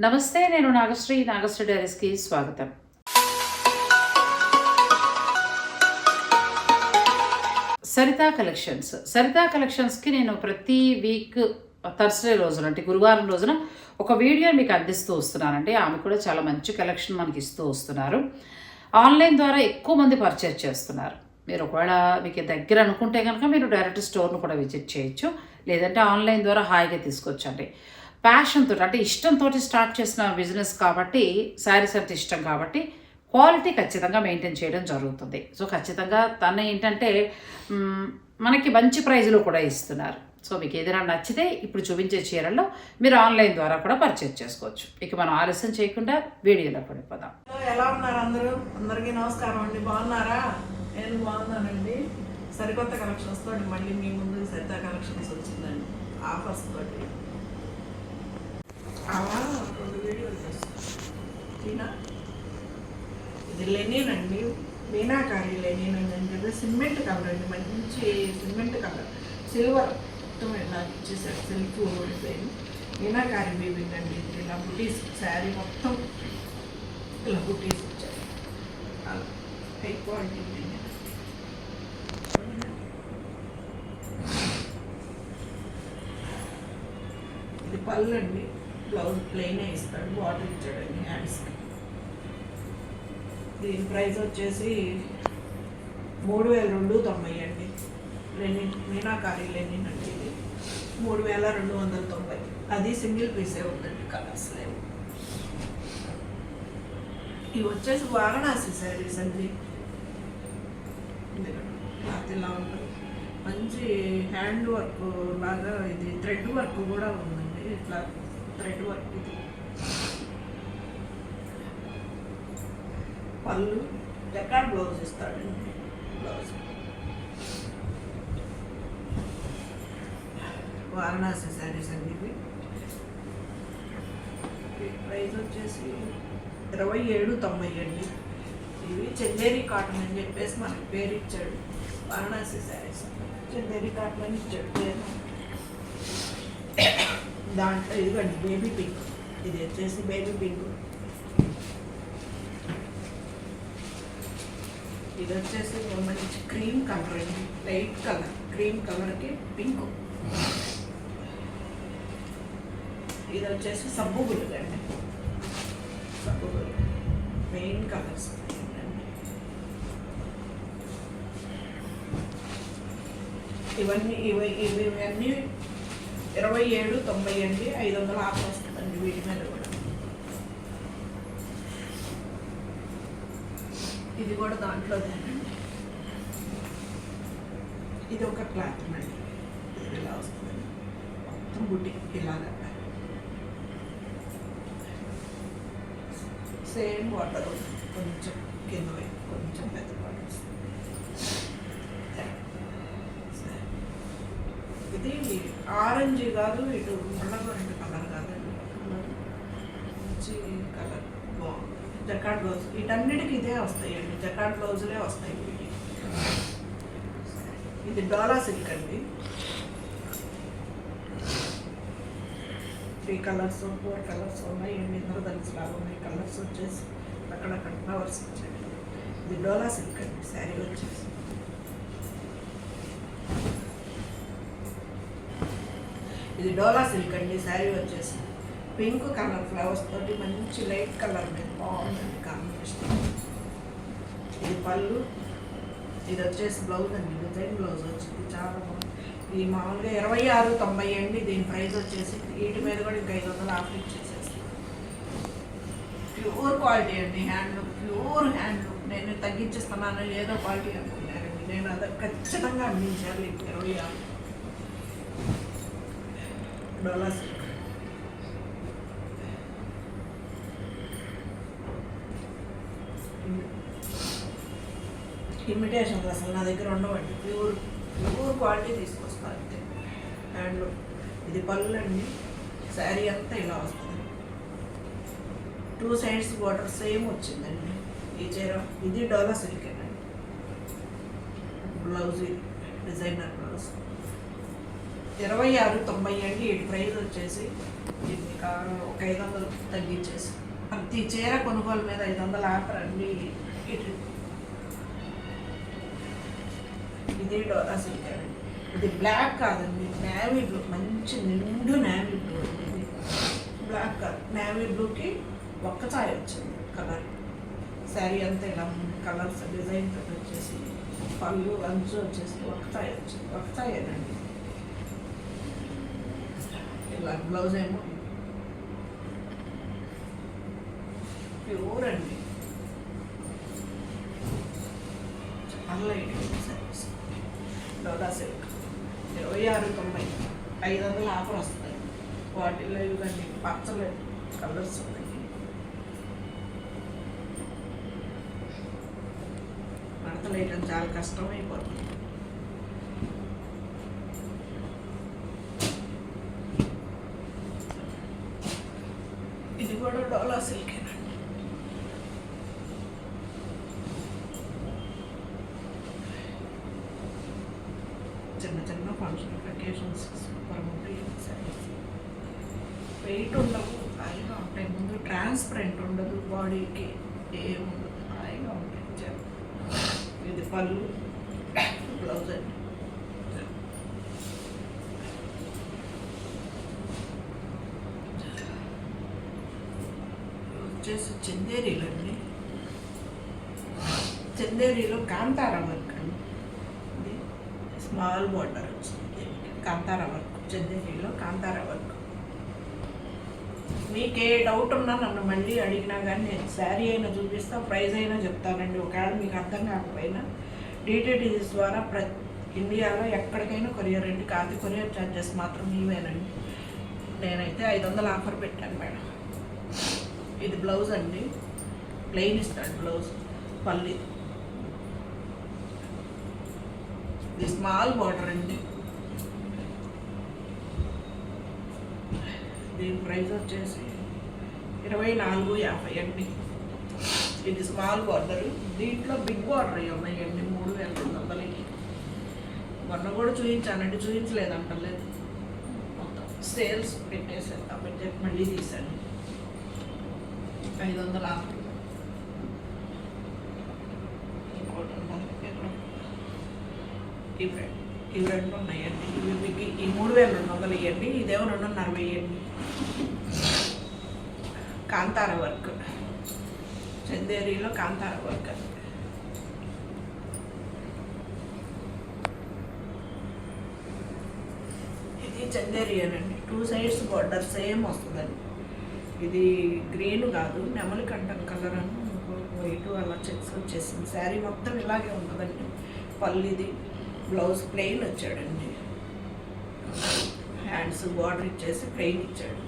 నమస్తే నేను నాగశ్రీ నాగశ్రీ డైరీస్కి స్వాగతం. సరితా కలెక్షన్స్. సరితా కలెక్షన్స్కి నేను ప్రతి వీక్ థర్స్డే రోజున అంటే గురువారం రోజున ఒక వీడియో మీకు అందిస్తూ వస్తున్నానండి. ఆమె కూడా చాలా మంచి కలెక్షన్ మనకి ఇస్తూ వస్తున్నారు. ఆన్లైన్ ద్వారా ఎక్కువ మంది పర్చేజ్ చేస్తున్నారు. మీరు ఒకవేళ మీకు దగ్గర అనుకుంటే కనుక మీరు డైరెక్ట్ స్టోర్ను కూడా విజిట్ చేయొచ్చు. లేదంటే ఆన్లైన్ ద్వారా హాయిగా తీసుకొచ్చండి. ప్యాషన్తో అంటే ఇష్టంతో స్టార్ట్ చేసిన బిజినెస్ కాబట్టి శారీస్ అంటే ఇష్టం కాబట్టి క్వాలిటీ ఖచ్చితంగా మెయింటైన్ చేయడం జరుగుతుంది. సో ఖచ్చితంగా తను ఏంటంటే మనకి మంచి ప్రైజ్లో కూడా ఇస్తున్నారు. సో మీకు ఏదైనా నచ్చితే ఇప్పుడు చూపించే చీరల్లో మీరు ఆన్లైన్ ద్వారా కూడా పర్చేజ్ చేసుకోవచ్చు. ఇక మనం ఆలస్యం చేయకుండా వీడియోలో పడిపోదాం ఎలా ఉన్నారు అందరూ? అందరికీ నమస్కారం అండి. బాగున్నారా? నేను బాగున్నానండి. సరికొత్త కలెక్షన్స్ తోటి మళ్ళీ మీ ముందు సరిత కలెక్షన్స్ వచ్చిందండి. ఆఫర్స్ తోటి అలా రెండు వీడియోలు చేస్తాను ఇది లెనిన్ అండి మీనాకారి లెనిన్ అండి అంటే సిమెంట్ కలర్ అండి మంచి సిమెంట్ కలర్. సిల్వర్ మొత్తం ఇలా ఇచ్చేసారు సిల్క్ డిజైన్ మీనాకారి బేబింగ్ అండి ఇది ఇలా బుటీస్ శారీ మొత్తం ఇలా బుటీస్ ఇచ్చారు. హై క్వాలిటీ ఇది పళ్ళు అండి బ్లౌజ్ ప్లెయిన్ ఇస్తాడు బాటిల్ ఇచ్చాడండి హ్యాండ్స్కి. దీని ప్రైస్ వచ్చేసి మూడు వేల రెండు తొంభై అండి. లెనిన్ మీనాకారి లెనిన్ అంటే ఇది మూడు వేల రెండు వందల తొంభై. అది సింగిల్ పీసే ఉందండి కలర్స్ లేవు. ఇవి వచ్చేసి వారణాసి శారీస్ అండి. ఇదిగోండి, క్లాత్ ఇలా ఉంటుంది మంచి హ్యాండ్ వర్క్ లాగా ఇది థ్రెడ్ వర్క్ కూడా ఉందండి. ఇట్లా థ్రెడ్ వర్క్ ఇది. పళ్ళు జకాడ్ బ్లౌజ్ ఇస్తాడండి. వారణాసి శారీస్ అండి ఇవి. ప్రైస్ వచ్చేసి ఇరవై ఏడు తొంభై అండి. ఇవి చందేరి కాటన్ అని చెప్పేసి మనకి పేరు ఇచ్చాడు. వారణాసి శారీస్. చందేరి కాటన్ అని ఇచ్చాడు పేరు. దాంట్లో ఇదిగోండి బేబీ పింక్ ఇది వచ్చేసి బేబీ పింక్ ఇది వచ్చేసి మంచి క్రీమ్ కలర్ అండి. లైట్ కలర్ క్రీమ్ కలర్కి పింక్ ఇది వచ్చేసి సబ్బు గుళ్ళు అండి. సబ్బు గుళ్ళు. మెయిన్ కలర్స్ ఇవన్నీ ఇవి ఇవి ఇవన్నీ ఇరవై ఏడు తొంభై అండి ఐదు వందల ఆఫర్ వస్తుందండి వీటి మీద కూడా ఇది కూడా దాంట్లోనేనండి ఇది ఒక క్లాత్ అండి. ఇలా వస్తుంది. మొత్తం బుట్టి ఇలాగా. సేమ్ వాటర్ కొంచెం కింద కొంచెం పెద్ద వాటర్ ఇది ఆరెంజ్ కాదు ఇటు నల్లగొండ కలర్ కాదండి. మంచి కలర్ బాగుంది. Jacquard blouse. వీటన్నిటికి ఇదే వస్తాయండి జకాడ్ బ్లౌజులే వస్తాయి ఇది డోలా సిల్క్ అండి. త్రీ కలర్స్ ఫోర్ కలర్స్ ఉన్నాయి. ఇంద్రధనుసు లాగా ఉన్నాయి కలర్స్ వచ్చేసి అక్కడక్కడ ఫ్లవర్స్ వచ్చాయి. ఇది డోలా సిల్క్ అండి. శారీ వచ్చేసి. ఇది డోలా సిల్క్ అండి. శారీ వచ్చేసి. పింక్ కలర్ ఫ్లవర్స్ తోటి మంచి లైట్ కలర్ మీద బాగుందండి కాంబినేషన్. ఇది పళ్ళు ఇది వచ్చేసి బ్లౌజ్ అండి. డిజైన్ బ్లౌజ్ వచ్చింది. చాలా బాగుంది. ఇది మామూలుగా ఇరవై ఆరు తొంభై అండి. దీని ప్రైస్ వచ్చేసి వీటి మీద కూడా ఇంకా ఐదు వందలు ఆఫర్ ఇచ్చేసేస్తాను ప్యూర్ క్వాలిటీ అండి. హ్యాండ్ ప్యూర్ హ్యాండ్ నేను తగ్గించేస్తున్నాను ఏదో క్వాలిటీ అనుకున్నారండి నేను అది ఖచ్చితంగా అందించాలి. ఇరవై ఆరు. డోలా సిల్క్ ఇమిటేషన్ అసలు నా దగ్గర ఉండవండి. ప్యూర్ ప్యూర్ క్వాలిటీ తీసుకొస్తాను అంతే. అండ్ ఇది పళ్ళండి. శారీ అంతా ఇలా వస్తుంది. టూ సైడ్స్ బార్డర్ సేమ్ వచ్చిందండి. ఈ చీర ఇది డోలా సిల్క్ అండి బ్లౌజ్ డిజైనర్ బ్లౌజ్ ఇరవై ఆరు తొంభై అండి. ఈ ప్రైస్ వచ్చేసి ఒక ఐదు వందలు తగ్గించేసి. ప్రతి చీర కొనుగోలు మీద ఐదు వందలు ఆఫర్ అండి ఇది డోరా ఇది బ్లాక్ కాదండి నేవీ బ్లూ మంచి నిండు నేవీ బ్లూ అండి బ్లాక్ కాదు. నేవీ బ్లూకి ఒక్క ఛాయ్ వచ్చింది కలర్ శారీ అంతా ఇలా కలర్స్ డిజైన్ తోటి వచ్చేసి పళ్ళు అంచు వచ్చేసి ఒక ఛాయ్ వచ్చింది. ఒక ఛాయేనండి ఇలా బ్లౌజ్ ఏమో. ప్యూర్ అండి. చాలా డోలా సిల్క్ ఇరవై ఆరు తొంభై ఐదు వందల ఆఫర్ వస్తాయి. వాటిలో ఇవన్నీ పచ్చలు కలర్స్ ఉన్నాయి. మడతలు వేయడం చాలా కష్టమైపోతుంది. వెయిట్ ఉండవు హాయిగా ఉంటాయి. ముందు ట్రాన్స్పరెంట్ ఉండదు బాడీకి ఏముండదు హాయిగా ఉంటాయి. చాలా. ఇది పళ్ళు బ్లౌజ్ అండి వచ్చేసి చందేరీలు అండి చందేరీలో కాంతారా వర్క్ అండి. ఇది స్మాల్ బార్డర్ వచ్చింది. కాంతారా వర్క్ చందేరీలో కాంతారా వర్క్. మీకు ఏ డౌట్ ఉన్నా నన్ను మళ్ళీ అడిగినా కానీ నేను శారీ అయినా చూపిస్తా ప్రైజ్ అయినా చెప్తానండి. ఒకవేళ మీకు అర్థం కాకపోయినా డిటిడిఎస్ ద్వారా ప్ర ఇండియాలో ఎక్కడికైనా కొరియర్ అండి. కాదు కొరియర్ ఛార్జెస్ మాత్రం మీవేనండి. నేనైతే ఐదు వందలు ఆఫర్ పెట్టాను మేడం. ఇది బ్లౌజ్ అండి. ప్లెయిన్ ఇస్తాడు బ్లౌజ్ పల్లి. ఇది స్మాల్ బార్డర్ అండి. దీని ప్రైస్ వచ్చేసి ఇరవై నాలుగు యాభై అండి ఇది స్మాల్ బార్డర్ దీంట్లో బిగ్ బార్డర్ ఉన్నాయండి మూడు వేల రెండు వందలకి. మొన్న కూడా చూపించానండి చూపించలేదంటలేదు మొత్తం సేల్స్ పెట్టేసాను కాబట్టి చెప్పి మళ్ళీ తీశాను. ఐదు వందల ఆఫర్ ఇంకోటి ఇవి రెండు ఇవి రెండు ఉన్నాయండి. ఇవి ఈ మూడు వేల రెండు వందలు ఇవ్వండి. ఇదేమో రెండున్నర వెయ్యండి కాంతార వర్క్. చందేరిలో కాంతార వర్క్. ఇది చందేరి అనండి. టూ సైడ్స్ బార్డర్ సేమ్ వస్తుందండి. ఇది గ్రీన్ కాదు నెమలి కంఠం కలర్ అని వైట్ అలా చెక్స్ వచ్చేసింది. శారీ మొత్తం ఇలాగే ఉంటుందండి. పల్లిది బ్లౌజ్ ప్లెయిన్ వచ్చాడండి. హ్యాండ్స్ బార్డర్ ఇచ్చేసి ప్లెయిన్ ఇచ్చాడు.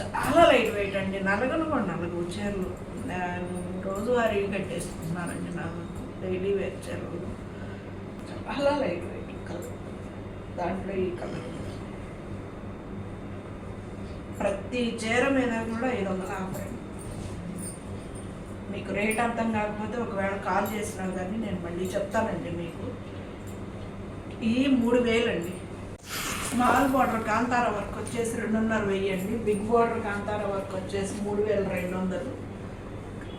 చాలా లైట్ వెయిట్ అండి. నలగను కూడా నలుగు చీరలు నేను రోజువారీ కట్టేసుకున్నానండి నాకు. డైలీ వేర్ చీరలు చాలా లైట్ వెయిట్ కలర్. దాంట్లో ఈ కలర్. ప్రతి చీర మీద కూడా ఐదు వందల యాభై అండి మీకు రేట్ అర్థం కాకపోతే ఒకవేళ కాల్ చేసినా కానీ నేను మళ్ళీ చెప్తానండి మీకు. ఈ మూడు వేలండి. స్మాల్ బార్డర్ కాంతార వర్క్ వచ్చేసి రెండున్నర వెయ్యి అండి. బిగ్ బార్డర్ కాంతార వర్క్ వచ్చేసి మూడు వేల రెండు వందలు.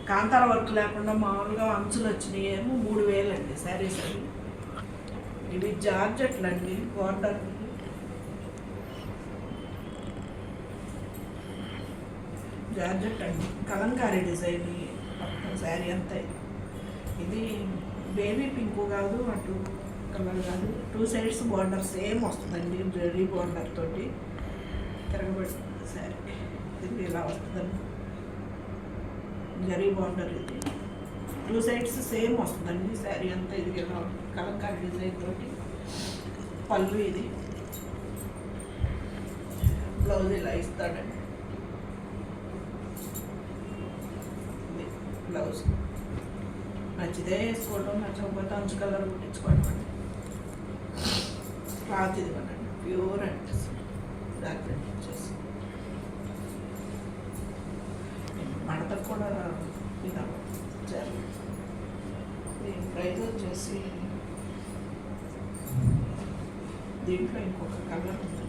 కాంతార వర్క్ లేకుండా మామూలుగా అంచులు వచ్చినాయి ఏమో మూడు వేలండి శారీస్ అవి. ఇవి జార్జెట్లు అండి బార్డర్. జార్జెట్ అండి. కలంకారీ డిజైన్ శారీ అంతా ఇది బేబీ పింక్ కాదు అటు కలర్ కాదు. టూ సైడ్స్ బార్డర్ సేమ్ వస్తుందండి జరీ బార్డర్ తోటి. తిరగబడుతుంది సారీ ఇది ఇలా వస్తుందండి. జరీ బార్డర్ ఇది. టూ సైడ్స్ సేమ్ వస్తుందండి శారీ అంతా ఇది ఇలా కలంకారీ డిజైన్ తోటి. పళ్ళు ఇది. బ్లౌజ్ ఇలా ఇస్తాడండి. బ్లౌజ్ నచ్చితే వేసుకోవడం నచ్చకపోతే అంచు కలర్ కుట్టించుకోవడం అండి. క్లాత్ ఇది ప్యూర్ అండ్ బ్లాక్ ప్రింట్ వచ్చేసి మడత కూడా ఇది దీని ప్రైస్ వచ్చేసి దీంట్లో ఇంకొక కలర్ ఉంది.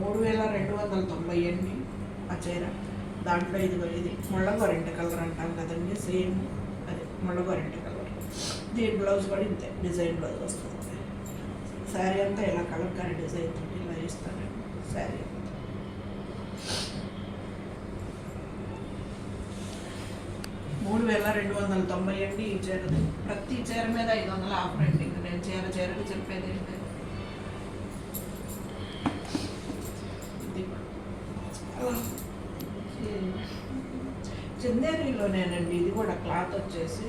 మూడు వేల రెండు వందల తొంభై అండి ఆ చీర. దాంట్లో ఇదిగో ఇది. ముళ్ళగోరెంట కలర్ అంటాం కదండి సేమ్. అది ముళ్ళగోరెంట కలర్. దీని బ్లౌజ్ కూడా ఇంతే. డిజైన్ బ్లౌజ్ వస్తుంది. శారీ అంతా ఇలా కలర్ కానీ డిజైన్ తోటి ఇలా ఇస్తానండి శారీ మూడు వేల రెండు వందల తొంభై అండి ఈ చీరది ప్రతి చీర మీద ఐదు వందల ఆఫర్ అండి. ఇంకా నేను చీర చీరకు చెప్పేది ఇది చందేరిలోనేనండి. ఇది కూడా క్లాత్ వచ్చేసి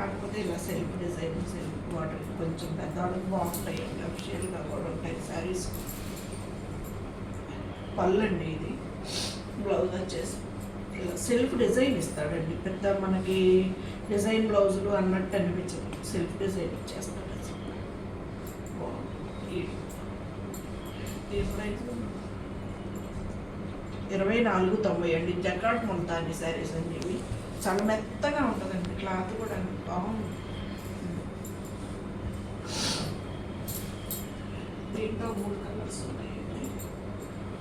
కాకపోతే ఇలా సెల్ఫ్ డిజైన్ సెల్ఫ్ వాటర్ కొంచెం పెద్దవాళ్ళకి బాగుంటాయి. అఫిషియల్గా కూడా ఉంటాయి శారీస్. పళ్ళండి ఇది. బ్లౌజ్ వచ్చేసి ఇలా సెల్ఫ్ డిజైన్ ఇస్తాడండి. పెద్ద మనకి డిజైన్ బ్లౌజులు అన్నట్టు అనిపించదు. సెల్ఫ్ డిజైన్ ఇచ్చేస్తాడు అసలు. బాగుంది. ఇరవై నాలుగు తొంభై అండి. జకాట్ ముల్తాని శారీస్ అండి ఇవి. చాలా మెత్తగా ఉంటుందండి. క్లాత్ కూడా బాగుంది దీంట్లో మూడు కలర్స్ ఉన్నాయండి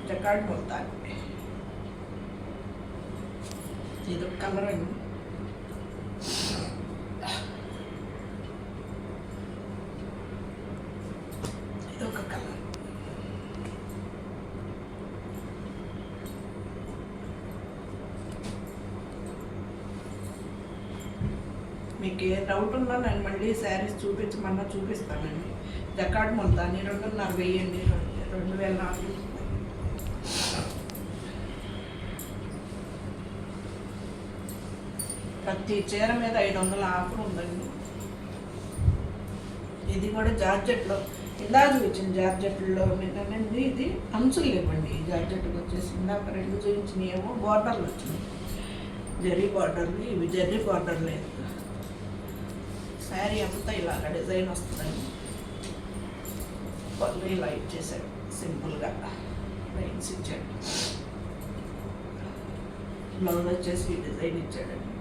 జకాట్ ముల్తాని ఇది ఒక కలర్ అండి ఇది ఒక కలర్ మీకు ఏ డౌట్ ఉన్నా నేను మళ్ళీ శారీస్ చూపించమన్నా చూపిస్తానండి. జకాట్ ముల్తాని రెండున్నర వెయ్యండి. రెండు రెండు వేల నాలుగు. ప్రతి చీర మీద ఐదు వందల ఆఫర్ ఉందండి. ఇది కూడా జార్జెట్లో. ఇందా చూపించిన జార్జెట్లో ఏంటంటే ఇది. అంచులు ఇవ్వండి ఈ జార్జెట్కి వచ్చేసి ఇందాక రెండు చూపించినవి ఏమో బార్డర్లు వచ్చినాయి. జర్రీ బార్డర్లు ఇవి జర్రీ బార్డర్ లేదు శారీ అంతా ఇలాగ డిజైన్ వస్తుందండి పళ్ళు ఇలా ఇచ్చేసాడు సింపుల్గా లైన్స్ ఇచ్చాడు. బ్లౌజ్ వచ్చేసి ఈ డిజైన్ ఇచ్చాడండి.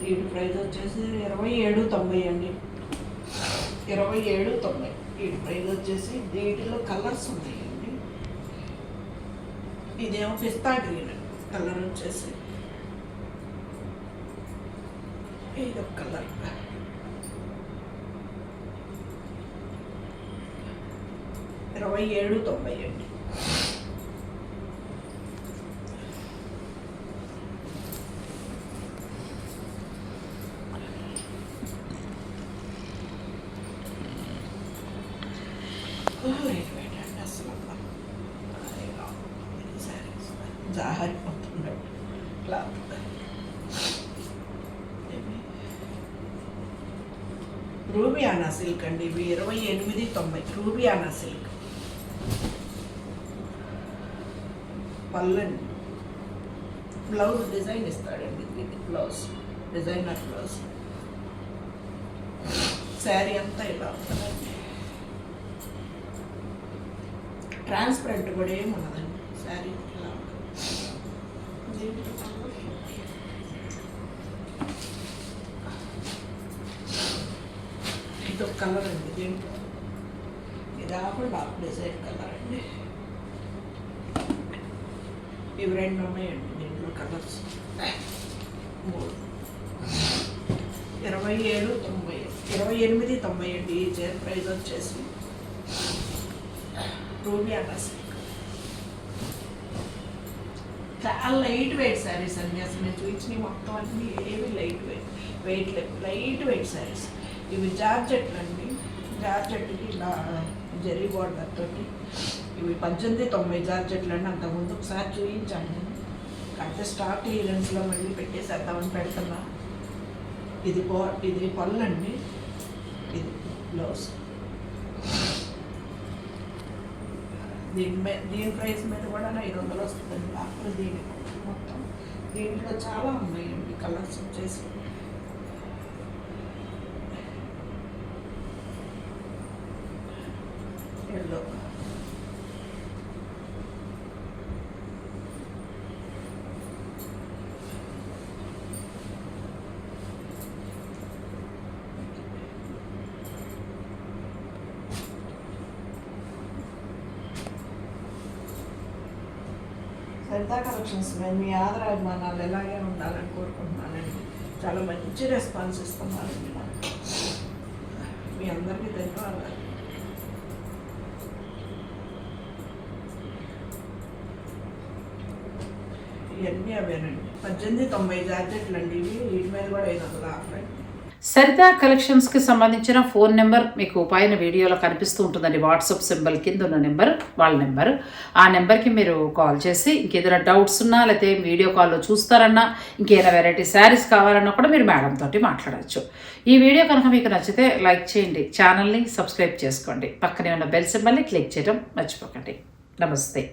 వీటి ప్రైస్ వచ్చేసి ఇరవై ఏడు తొంభై అండి. ఇరవై ఏడు తొంభై. దీని ప్రైస్ వచ్చేసి దీటిలో కలర్స్ ఉన్నాయండి. ఇదేమో పిస్తా గ్రీన్. కలర్ వచ్చేసి ఇది ఒక కలర్ ఇరవై ఏడు తొంభై ఏడు. రూబియానా సిల్క్ అండి? ఇవి ఇరవై ఎనిమిది తొంభై. రూబియానా సిల్క్. పళ్ళండి బ్లౌజ్ డిజైన్ ఇస్తాడండి ఇది బ్లౌజ్. Designer blouse. శారీ అంతా ఇలా ఉంటుందండి. ట్రాన్స్పరెంట్ కూడా ఏమి ఉన్నదండి శారీ ఇలా ఉంటుంది దీంట్లో colours ఉన్నాయి. ఇది ఒక కలర్ అండి దీంట్లో. ఇది ఆపల్ డార్క్ డిజైన్ కలర్ అండి ఇవి రెండు ఉన్నాయండి దీంట్లో కలర్స్. మూడు. ఇరవై ఏడు తొంభై ఇరవై ఎనిమిది తొంభై అండి ఈ చీర ప్రైస్ వచ్చేసి రూబీ సిల్క్ చాలా లైట్ వెయిట్ శారీస్ అండి అసలు నేను చూపించినవి మొత్తం అన్నీ ఏవి light weight weight light weight saris. ఇవి జార్జెట్లు అండి జార్జెట్కి ఇలా జరీ బార్డర్ తోటి ఇవి పద్దెనిమిది తొంభై జార్జెట్లు అండి అంతకుముందు ఒకసారి చూపించండి అయితే కాకపోతే స్టాక్ క్లియరెన్స్లో మళ్ళీ పెట్టేసేద్దామని పెడుతున్నా. ఇది బా ఇది పళ్ళు అండి ఇది బ్లౌజ్. దీని మీద దీని ప్రైస్ మీద కూడా ఐదు వందలు వస్తుందండి. అప్పుడు దీని మొత్తం. దీంట్లో చాలా ఉన్నాయండి. కలర్స్ వచ్చేసి సరితా కలెక్షన్స్ మీద మీ ఆదరాభిమానాలు ఎలాగే ఉండాలని కోరుకుంటున్నానండి చాలా మంచి రెస్పాన్స్ ఇస్తున్నారండి నాకు మీ అందరికీ ధన్యవాదాలు. ఇవన్నీ అవేనండి. పద్దెనిమిది తొంభై జాకెట్లు అండి ఇవి. వీటి మీద కూడా ఐదు వందల ఆఫర్ అండి. సరిత కలెక్షన్స్కి సంబంధించిన ఫోన్ నెంబర్ మీకు పైన వీడియోలో కనిపిస్తూ ఉంటుందండి. వాట్సాప్ సింబల్ కింద ఉన్న నెంబర్ వాళ్ళ నెంబర్. ఆ నెంబర్కి మీరు కాల్ చేసి ఇంకేదైనా డౌట్స్ ఉన్నా లేకపోతే వీడియో కాల్లో చూస్తారన్నా ఇంకేదైనా వెరైటీ శారీస్ కావాలన్నా కూడా మీరు మేడం తోటి మాట్లాడవచ్చు ఈ వీడియో కనుక మీకు నచ్చితే లైక్ చేయండి. ఛానల్ని సబ్స్క్రైబ్ చేసుకోండి. పక్కనే ఉన్న బెల్ సింబల్ని క్లిక్ చేయడం మర్చిపోకండి. నమస్తే.